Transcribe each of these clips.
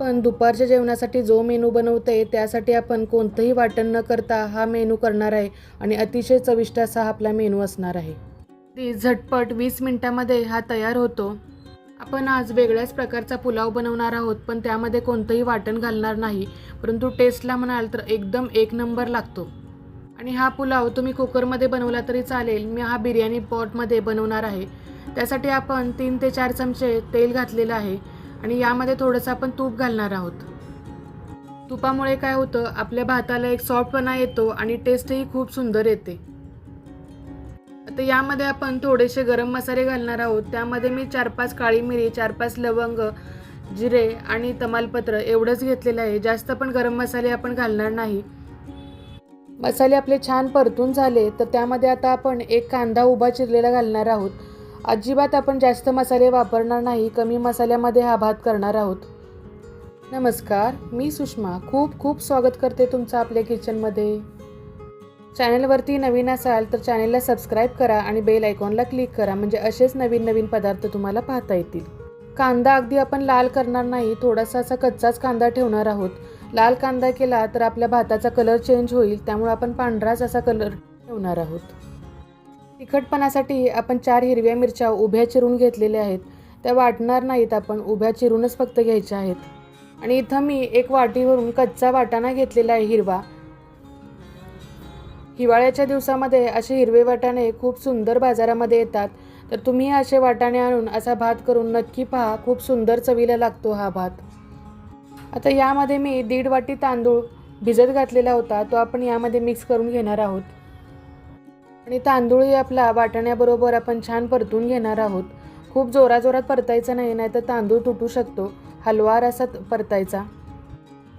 पण दुपारच्या जेवणासाठी जो मेनू बनवते त्यासाठी आपण कोणतंही वाटण न करता हा मेनू करणार आहे आणि अतिशय चविष्ट असा आपला मेनू असणार आहे. ती झटपट वीस मिनटामध्ये हा तयार होतो. आपण आज वेगळ्याच प्रकारचा पुलाव बनवणार आहोत पण त्यामध्ये कोणतंही वाटण घालणार नाही परंतु टेस्टला म्हणाल तर एकदम एक नंबर लागतो. आणि हा पुलाव तुम्ही कुकरमध्ये बनवला तरी चालेल. मी हा बिर्याणी पॉटमध्ये बनवणार आहे. त्यासाठी आपण तीन ते चार चमचे तेल घातलेलं आहे. आणि यामध्ये थोडंसं आपण तूप घालणार आहोत. तुपामुळे काय होतं आपल्या भाताला एक सॉफ्टपणा येतो आणि टेस्टही खूप सुंदर येते. आता यामध्ये आपण थोडेसे गरम मसाले घालणार आहोत. त्यामध्ये मी चार पाच काळी मिरी चार पाच लवंग जिरे आणि तमालपत्र एवढंच घेतलेलं आहे. जास्त पण गरम मसाले आपण घालणार नाही. मसाले आपले छान परतून झाले तर त्यामध्ये आता आपण एक कांदा उभा चिरलेला घालणार आहोत. अजिबात आपण जास्त मसाले वापरणार नाही कमी मसाल्यामध्ये हा भात करणार आहोत. नमस्कार मी सुषमा. खूप खूप स्वागत करते तुमचं आपल्या किचनमध्ये. चॅनलवरती नवीन असाल तर चॅनलला सबस्क्राईब करा आणि बेल आयकॉनला क्लिक करा म्हणजे असेच नवीन नवीन पदार्थ तुम्हाला पाहता येतील. कांदा अगदी आपण लाल करणार नाही थोडासा असा कच्चाच कांदा ठेवणार आहोत. लाल कांदा केला तर आपल्या भाताचा कलर चेंज होईल त्यामुळे आपण पांढराच असा कलर ठेवणार आहोत. तिखटपणासाठी आपण चार हिरव्या मिरच्या उभ्या चिरून घेतलेल्या आहेत. त्या वाटणार नाहीत आपण उभ्या चिरूनच फक्त घ्यायच्या आहेत. आणि इथं मी एक वाटीवरून कच्चा वाटाणा घेतलेला आहे हिरवा. हिवाळ्याच्या दिवसामध्ये असे हिरवे वाटाणे खूप सुंदर बाजारामध्ये येतात. तर तुम्ही असे वाटाणे आणून असा भात करून नक्की पहा खूप सुंदर चवीला लागतो हा भात. आता यामध्ये मी दीड वाटी तांदूळ भिजत घातलेला होता तो आपण यामध्ये मिक्स करून घेणार आहोत. आणि तांदूळही आपला वाटण्याबरोबर आपण छान परतून घेणार आहोत. खूप जोराजोरात परतायचं नाही नाहीतर तांदूळ तुटू शकतो. हलवार असा परतायचा.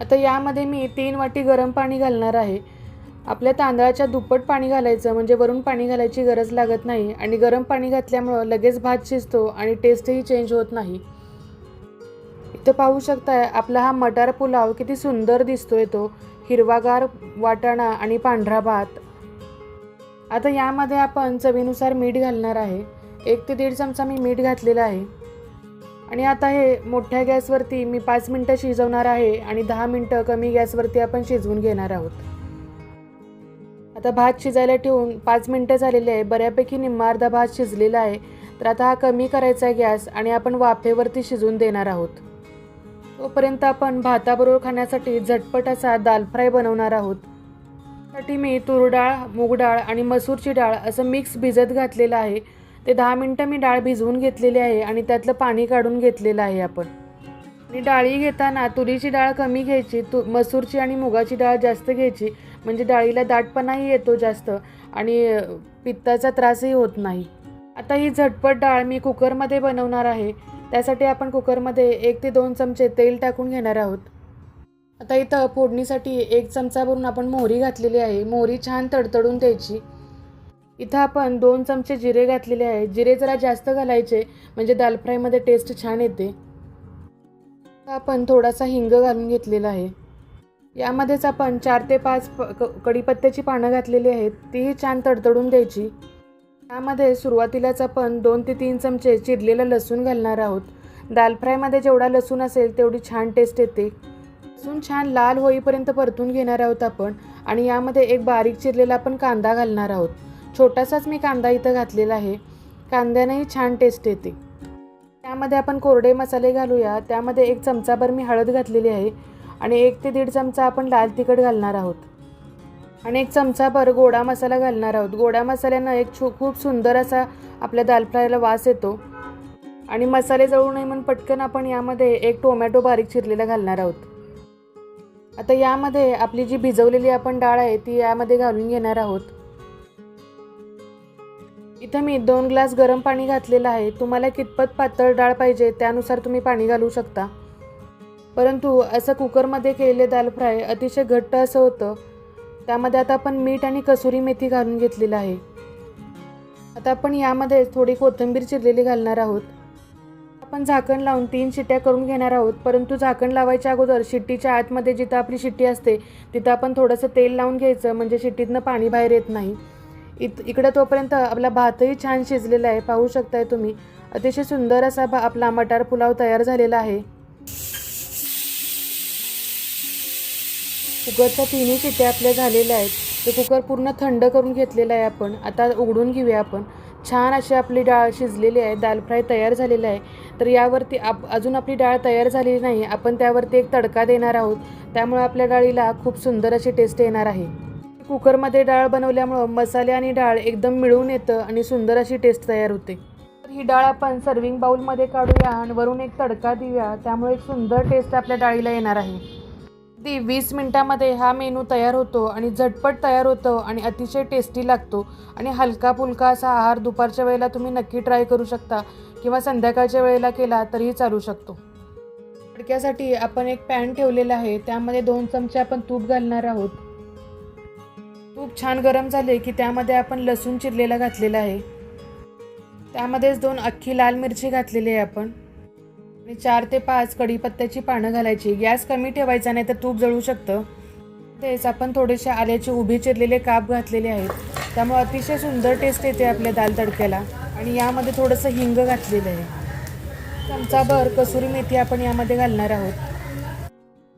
आता यामध्ये मी तीन वाटी गरम पाणी घालणार आहे. आपल्या तांदळाच्या दुप्पट पाणी घालायचं म्हणजे वरून पाणी घालायची गरज लागत नाही आणि गरम पाणी घातल्यामुळं लगेच भात शिजतो आणि टेस्टही चेंज होत नाही. इथं पाहू शकताय आपला हा मटार पुलाव किती सुंदर दिसतोय तो. हिरवागार वाटाणा आणि पांढरा भात. आता यामध्ये आपण चवीनुसार मीठ घालणार आहे. एक ते दीड चमचा मी मीठ घातलेलं आहे. आणि आता हे मोठ्या गॅसवरती मी पाच मिनटं शिजवणार आहे आणि दहा मिनटं कमी गॅसवरती आपण शिजवून घेणार आहोत. आता भात शिजायला ठेवून पाच मिनटं झालेले आहे. बऱ्यापैकी निम्मा अर्धा भात शिजलेला आहे. तर आता हा कमी करायचा आहे गॅस आणि आपण वाफेवरती शिजवून देणार आहोत. तोपर्यंत आपण भाताबरोबर खाण्यासाठी झटपट असा दाल फ्राय बनवणार आहोत. साठी मी तूर डाळ मूग डाळ आणि मसूरची डाळ असं मिक्स भिजत घातलेलं आहे. ते दहा मिनटं मी डाळ भिजवून घेतलेली आहे आणि त्यातलं पाणी काढून घेतलेलं आहे आपण. आणि डाळी घेताना तुरीची डाळ कमी घ्यायची तू मसूरची आणि मुगाची डाळ जास्त घ्यायची म्हणजे डाळीला दाटपणाही येतो जास्त आणि पित्ताचा त्रासही होत नाही. आता ही झटपट डाळ मी कुकरमध्ये बनवणार आहे. त्यासाठी आपण कुकरमध्ये एक ते दोन चमचे तेल टाकून घेणार आहोत. आता इथं फोडणीसाठी एक चमचा भरून आपण मोहरी घातलेली आहे. मोहरी छान तडतडून द्यायची. इथं आपण दोन चमचे जिरे घातलेले आहे जिरे जरा जास्त घालायचे म्हणजे दाल फ्रायमध्ये टेस्ट छान येते. आपण थोडासा हिंग घालून घेतलेला आहे. यामध्येच आपण चार ते पाच प क कढीपत्त्याची पानं घातलेली आहेत. तीही छान तडतडून द्यायची. त्यामध्ये सुरुवातीलाच आपण दोन ते तीन चमचे चिरलेलं लसूण घालणार आहोत. दाल फ्रायमध्ये जेवढा लसूण असेल तेवढी छान टेस्ट येते. लसूण छान लाल होईपर्यंत परतून घेणार आहोत आपण आणि यामध्ये एक बारीक चिरलेला आपण कांदा घालणार आहोत. छोटासाच मी कांदा इथं घातलेला आहे. कांद्यानेही छान टेस्ट येते. त्यामध्ये आपण कोरडे मसाले घालूया. त्यामध्ये एक चमचाभर मी हळद घातलेली आहे आणि एक ते दीड चमचा आपण लाल तिखट घालणार आहोत. आणि एक चमचाभर गोडा मसाला घालणार आहोत. गोडा मसाल्यानं एक छू खूप सुंदर असा आपल्या दाल फ्रायला वास येतो. आणि मसाले जळू नये म्हणून पटकन आपण यामध्ये एक टोमॅटो बारीक चिरलेला घालणार आहोत. आता यामध्ये आपली जी भिजवलेली आपण डाळ आहे ती यामध्ये घालून घेणार आहोत. इथं मी दोन ग्लास गरम पाणी घातलेलं आहे. तुम्हाला कितपत पातळ डाळ पाहिजे त्यानुसार तुम्ही पाणी घालू शकता. परंतु असं कुकरमध्ये केलेले दाल फ्राय अतिशय घट्ट असं होतं. त्यामध्ये आता आपण मीठ आणि कसुरी मेथी घालून घेतलेलं आहे. आता आपण यामध्ये थोडी कोथिंबीर चिरलेली घालणार आहोत. आपण झाकण लावून तीन शिट्ट्या करून घेणार आहोत. परंतु झाकण लावायच्या अगोदर शिट्टीच्या आतमध्ये जिथं आपली शिट्टी असते तिथं आपण थोडंसं तेल लावून घ्यायचं म्हणजे शिट्टीतनं पाणी बाहेर येत नाही. इत इकडं तोपर्यंत आपला भातही छान शिजलेला आहे. पाहू शकताय तुम्ही. अतिशय सुंदर असा भा आपला मटार पुलाव तयार झालेला आहे. कुकरच्या तिन्ही शिट्ट्या आपल्या झालेल्या आहेत. ते कुकर पूर्ण थंड करून घेतलेलं आहे आपण. आता उघडून घेऊया आपण. छान अशी आपली डाळ शिजलेली आहे दाल फ्राय तयार झालेला आहे. तर यावरती आप अजून आपली डाळ तयार झालेली नाही आपण त्यावरती एक तडका देणार आहोत. त्यामुळे आपल्या डाळीला खूप सुंदर अशी टेस्ट येणार आहे. कुकरमध्ये डाळ बनवल्यामुळं मसाले आणि डाळ एकदम मिळून येतं आणि सुंदर अशी टेस्ट तयार होते. तर ही डाळ आपण सर्विंग बाउलमध्ये काढूया आणि वरून एक तडका देऊया. त्यामुळे एक सुंदर टेस्ट आपल्या डाळीला येणार आहे. अगदी वीस मिनटामध्ये हा मेनू तयार होतो आणि झटपट तयार होतो आणि अतिशय टेस्टी लागतो. आणि हलका फुलका असा आहार दुपारच्या वेळेला तुम्ही नक्की ट्राय करू शकता किंवा संध्याकाळच्या वेळेला केला तरीही चालू शकतो. तडक्यासाठी आपण एक पॅन ठेवलेला आहे. त्यामध्ये दोन चमचे आपण तूप घालणार आहोत. तूप छान गरम झाले की त्यामध्ये आपण लसूण चिरलेला घातलेला आहे. त्यामध्येच दोन अख्खी लाल मिरची घातलेली आहे आपण. आणि चार ते पाच कढीपत्त्याची पानं घालायची. गॅस कमी ठेवायचा नाही तर तूप जळू शकतं. तेच आपण थोडेसे आल्याचे उभे चिरलेले काप घातलेले आहेत. त्यामुळे अतिशय सुंदर टेस्ट येते आपल्या दाल तडक्याला. आणि यामध्ये थोडंसं हिंग घातलेलं आहे. चमचाभर कसुरी मेथी आपण यामध्ये घालणार आहोत.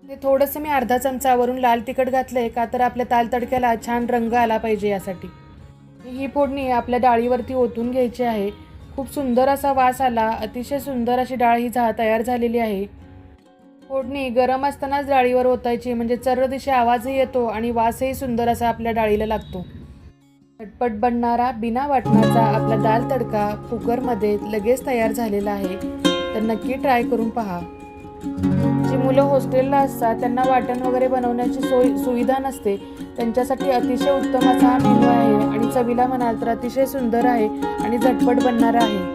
ते थोडंसं मी अर्धा चमचावरून लाल तिखट घातलं आहे का तर आपल्या दाल तडक्याला छान रंग आला पाहिजे यासाठी. ही फोडणी आपल्या डाळीवरती ओतून घ्यायची आहे. खूप सुंदर असा वास आला. अतिशय सुंदर अशी डाळ ही झा तयार झालेली आहे. फोडणी गरम असतानाच डाळीवर ओतायची म्हणजे चर्र दिशे आवाजही येतो आणि वासही सुंदर असा आपल्या डाळीला लागतो. झटपट बनणारा बिना वाटणाचा आपला दाल तडका कुकरमध्ये लगेच तयार झालेला आहे. तर नक्की ट्राय करून पहा. मुलं हॉस्टेलला असतात त्यांना वाटण वगैरे बनवण्याची सोय सुविधा नसते. त्यांच्यासाठी अतिशय उत्तम असा हा मेनू आहे आणि चवीला म्हणाल तर अतिशय सुंदर आहे आणि झटपट बनणारा आहे.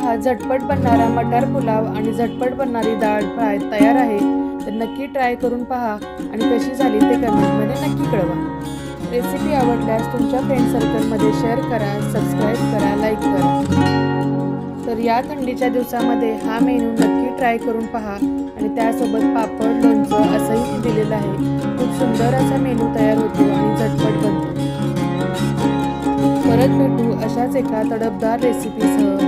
हा झटपट बनणारा मटार पुलाव आणि झटपट बनणारी डाळ फ्राय तयार आहे. तर नक्की ट्राय करून पहा आणि कशी झाली ते कमेंटमध्ये नक्की कळवा. रेसिपी आवडल्यास तुमच्या फ्रेंड सर्कलमध्ये शेअर करा सबस्क्राईब करा लाईक करा. तर या थंडीच्या दिवसामध्ये हा मेनू नक्की ट्राय करून पहा. आणि त्यासोबत पापड लोणचं असंही दिलेलं आहे. खूप सुंदर असा मेनू तयार होतो आणि झटपट बनतो. परत भेटू अशाच एका तडपदार रेसिपीसह